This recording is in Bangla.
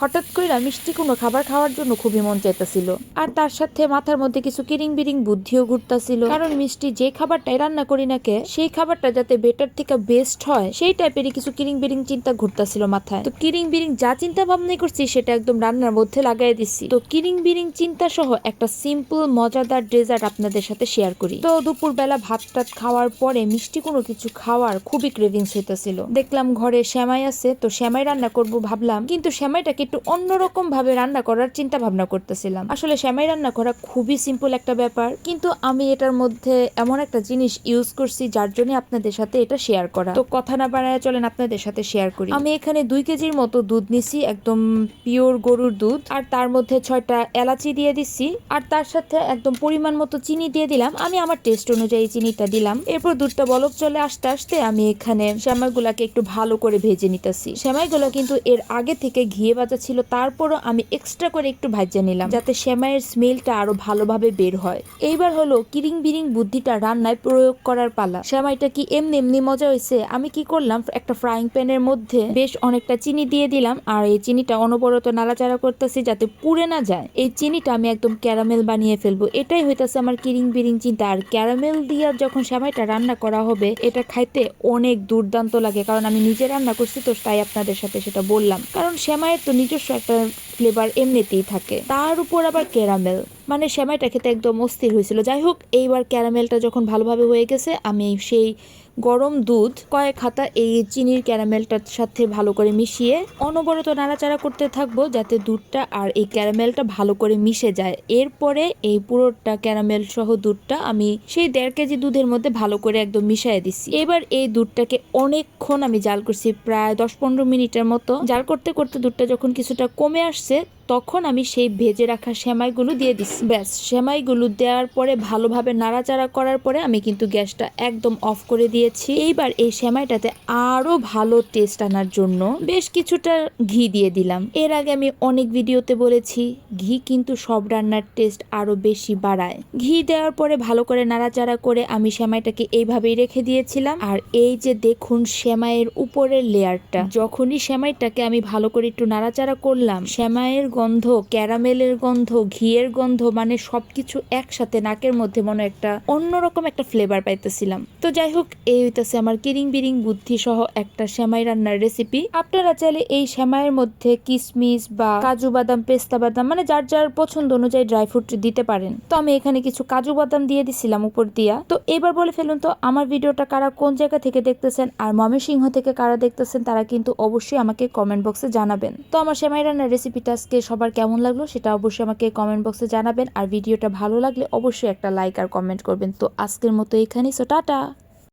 হঠাৎ করে মিষ্টি কোনো খাবার খাওয়ার জন্য খুবই মন চাইতেছিল। আর তার সাথে মাথার মধ্যে কিছু কিরিং বিরিং বুদ্ধিও ঘুরতাছিল। কারণ মিষ্টি যে খাবারটাই রান্না করি না কে, সেই খাবারটা যাতে বেটার থেকে বেস্ট হয়, সেই টাইপেরই কিছু কিরিং বিরিং চিন্তা ঘুরতাছিল মাথায়। তো কিরিং বিরিং যা চিন্তা ভাবনা করছি, সেটা একদম রান্নার মধ্যে লাগাই দিচ্ছি তো কিরিং বিরিং চিন্তা সহ একটা সিম্পল মজাদার ডেজার্ট আপনাদের সাথে শেয়ার করি। তো দুপুর বেলা ভাত টাত খাওয়ার পরে মিষ্টি কোনো কিছু খাওয়ার খুবই ক্রেভিংস হইতেছিল। দেখলাম ঘরে শ্যামাই আছে, তো শ্যামাই রান্না করব ভাবলাম। কিন্তু শ্যামাইটাকে একটু অন্যরকম ভাবে রান্না করার চিন্তা ভাবনা করতেছিলাম। আসলে শ্যামাই রান্না করা খুবই সিম্পল একটা ব্যাপার, কিন্তু আমি এটার মধ্যে এমন একটা জিনিস ইউজ করছি যার জন্য আপনাদের সাথে এটা শেয়ার করা। তো কথা না বাড়ায় চলেন আপনাদের সাথে শেয়ার করি। আমি এখানে দুই কেজির মতো দুধ নিছি, একদম পিওর গরুর দুধ, আর তার মধ্যে ছয়টা এলাচি দিয়ে দিচ্ছি, আর তার সাথে একদম পরিমাণ মতো চিনি দিয়ে দিলাম। আমি আমার টেস্ট অনুযায়ী চিনিটা দিলাম। এরপর দুধটা বলক চলে আসতে আসতে আমি এখানে শ্যামাইগুলাকে একটু ভালো করে ভেজে নিতেছি। শ্যামাইগুলো কিন্তু এর আগে থেকে ঘিয়ে ভাজা ছিল, তারপরও আমি এক্সট্রা করে একটু ভাজা নিলাম, যাতে শ্যামাইয়ের স্মেলটা আরও ভালোভাবে বের হয়। এইবার হলো কিরিং বিরিং বুদ্ধিটা রান্নায় প্রয়োগ করার পালা। শ্যামাইটা কি এমনি এমনি মজা হয়েছে আমি কি করলাম? একটা ফ্রাইং প্যানের মধ্যে বেশ অনেকটা চিনি দিয়ে দিলাম, আর এই চিনিটা অনবরত নাড়াচাড়া করতেছি যাতে পুড়ে না যায়। এই চিনিটা আমি একদম ক্যারামেল বানিয়ে ফেলব। এটাই হইতাছে আমার কিরিং বিরিং চিন্তা, আর ক্যারামেল দিয়ে যখন শ্যামাইটা রান্না করা হবে, এটা খাইতে অনেক দুর্দান্ত লাগে, কারণ আমি নিজে রান্না করছি তো, তাই আপনাদের সাথে সেটা বললাম। কারণ শ্যামাইয়ের তো নিজস্ব একটা ফ্লেভার এমনিতেই থাকে। তার উপর আবার ক্যারামেল মানে শ্যামাইটা খেতে একদম অস্থির হয়েছিল। যাই হোক, এইবার ক্যারামেলটা যখন ভালোভাবে হয়ে গেছে, আমি সেই গরম দুধ, কয়েক হাতা এই চিনির ক্যারামেলটার সাথে ভালো করে মিশিয়ে অনবরত নাড়াচাড়া করতে থাকব যাতে দুধটা আর এই ক্যারামেলটা ভালো করে মিশে যায়। এরপরে এই পুরোটা ক্যারামেল সহ দুধটা আমি সেই দেড় কেজি দুধের মধ্যে ভালো করে একদম মিশিয়ে দিচ্ছি এবার এই দুধটাকে অনেকক্ষণ আমি জাল করছি, প্রায় দশ পনেরো মিনিটের মতো। জাল করতে করতে দুধটা যখন কিছুটা কমে আসছে তখন আমি সেই ভেজে রাখা সেমাইগুলো দিয়ে দিচ্ছি ব্যাস, সেমাইগুলো দেওয়ার পরে ভালোভাবে নাড়াচাড়া করার পরে আমি কিন্তু গ্যাসটা একদম অফ করে দিয়েছি। এইবার এই সেমাইটাতে আরও ভালো টেস্ট আনার জন্য বেশ কিছুটা ঘি দিয়ে দিলাম। এর আগে আমি অনেক ভিডিওতে বলেছি, ঘি কিন্তু সব রান্নার টেস্ট আরও বেশি বাড়ায়। ঘি দেওয়ার পরে ভালো করে নাড়াচাড়া করে আমি সেমাইটাকে এইভাবেই রেখে দিয়েছিলাম। আর এই যে দেখুন সেমাইয়ের উপরের লেয়ারটা যখনই সেমাইটাকে আমি ভালো করে একটু নাড়াচাড়া করলাম, সেমাইয়ের গন্ধ, ক্যারামেলের গন্ধ, ঘিয়ের গন্ধ মানে সবকিছু একসাথে নাকের মধ্যে মনে একটা অন্যরকম একটা ফ্লেভার পাইতেছিলাম। তো যাই হোক এই হইতেছে আমার কিরিং বিরিং বুদ্ধি সহ একটা সেমাই রান্নার রেসিপি আপনারা চাইলে এই সেমাইয়ের মধ্যে কিশমিশ বা কাজু বাদাম, পেস্তা বাদাম মানে যার যার পছন্দ অনুযায়ী ড্রাই ফ্রুট দিতে পারেন। তো আমি এখানে কিছু কাজু বাদাম দিয়ে দিছিলাম উপর দিয়া। তো এবার বলে ফেলুন তো, আমার ভিডিওটা কারা কোন জায়গা থেকে দেখতেছেন আর ময়মনসিংহ থেকে কারা দেখতেছেন, তারা কিন্তু অবশ্যই আমাকে কমেন্ট বক্সে জানাবেন। তো আমার সেমাই রান্নার রেসিপিটা আজকে সবার কেমন লাগল সেটা অবশ্যই আমাকে কমেন্ট বক্সে জানাবেন। আর ভিডিওটা ভালো লাগলে অবশ্যই একটা লাইক আর কমেন্ট করবেন। তো আজকের মতো এখানেই। So tata!